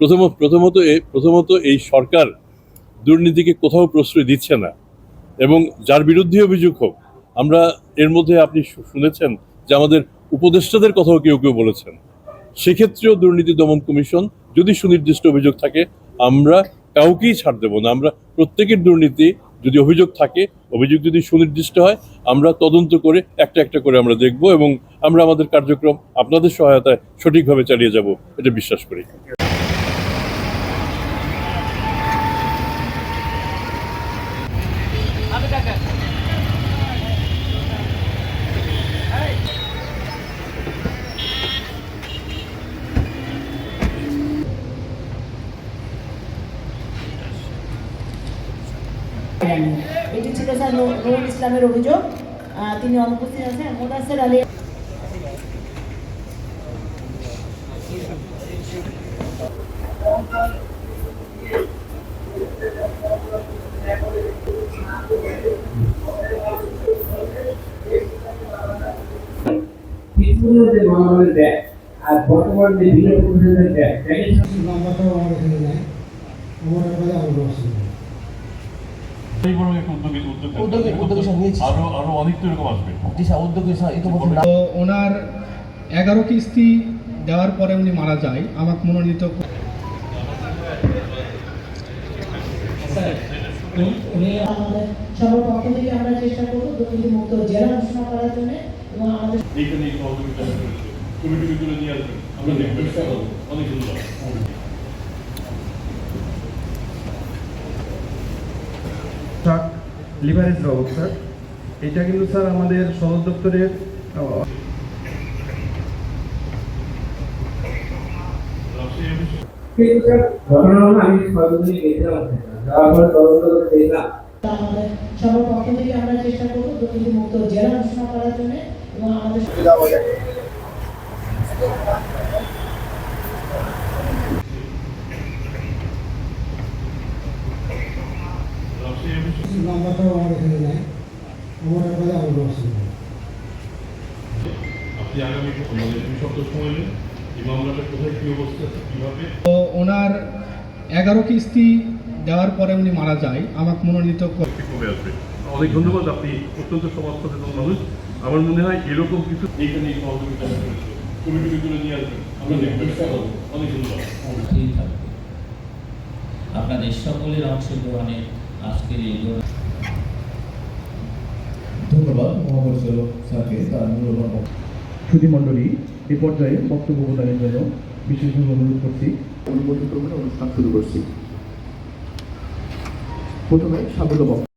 প্রথম প্রথমত প্রথমত এই সরকার দুর্নীতিকে কোথাও প্রশ্রয় দিচ্ছে না এবং যার বিরুদ্ধে অভিযোগ হোক, আমরা এর মধ্যে আপনি শুনেছেন যে আমাদের উপদেষ্টাদের কথাও কেউ কেউ বলেছেন। সেক্ষেত্রেও দুর্নীতি দমন কমিশন যদি সুনির্দিষ্ট অভিযোগ থাকে, আমরা কাউকেই ছাড় দেব না। আমরা প্রত্যেকের দুর্নীতি যদি অভিযোগ থাকে, অভিযোগ যদি সুনির্দিষ্ট হয়, আমরা তদন্ত করে একটা একটা করে আমরা দেখব এবং আমরা আমাদের কার্যক্রম আপনাদের সহায়তায় সঠিকভাবে চালিয়ে যাব, এটা বিশ্বাস করি। এটি ছিল নুরুল ইসলামের অভিযোগ। তিনি অনুপস্থিত আছেন। মোদাসের আলী আর বর্তমান আমার এখানে নেই। আমার এখানে আরও অসুবিধা। আরও আরও অনেক তো এরকম আসবে ওনার এগারো কিস্তি দেওয়ার পরে উনি মারা যায়। আমাকে মনোনীত থেকে আমরা চেষ্টা করব দুর্নীতি মুক্ত জেলা ঘোষণা করার জন্য এবং আমাদের এইখানে এই সহযোগিতা করেছে। কমিটি তুলে নিয়ে আসবেন আমরা দেখব। অনেক ধন্যবাদ লিভারেজের অবস্থা এটা কিন্তু স্যার আমাদের সদর দপ্তরের স্যার আমি তদন্ত করে দেখলাম আমাদের সবার পক্ষ থেকে আমরা চেষ্টা করব দুর্নীতি মুক্ত জেলা ঘোষণা করার জন্য এবং আমাদের নাম্বারটাও আমার এখানে নেই। আমার এখানে আরও অসুবিধা আপনি আগামী দুই সপ্তাহ সময় নেন। এই মামলাটা কোথায় কি অবস্থা আছে তো ওনার এগারো কিস্তি দেওয়ার পরে উনি মারা যায় আমাকে মনোনীত ক- ঠিক কবে আসবে অনেক ধন্যবাদ আপনি অত্যন্ত সমাজ সচেতন মানুষ আমার মনে হয় এরকম কিছু এইখানে এই সহযোগিতা কমিটি তুলে নিয়ে আসবেন। আমরা অনেক ধন্যবাদ। আপনাদের সকলের অংশগ্রহণে আজকের এই ধন্যবাদ মহাপরিচালক স্যারকে তার মূল্যবান সুধীমণ্ডলী এ পর্যায়ে বক্তব্য প্রদানের জন্য বিশেষভাবে অনুরোধ করছি। অনুমোদন করবেন অনুষ্ঠান শুরু করছি। প্রথমে স্বাগত বক্তব্য।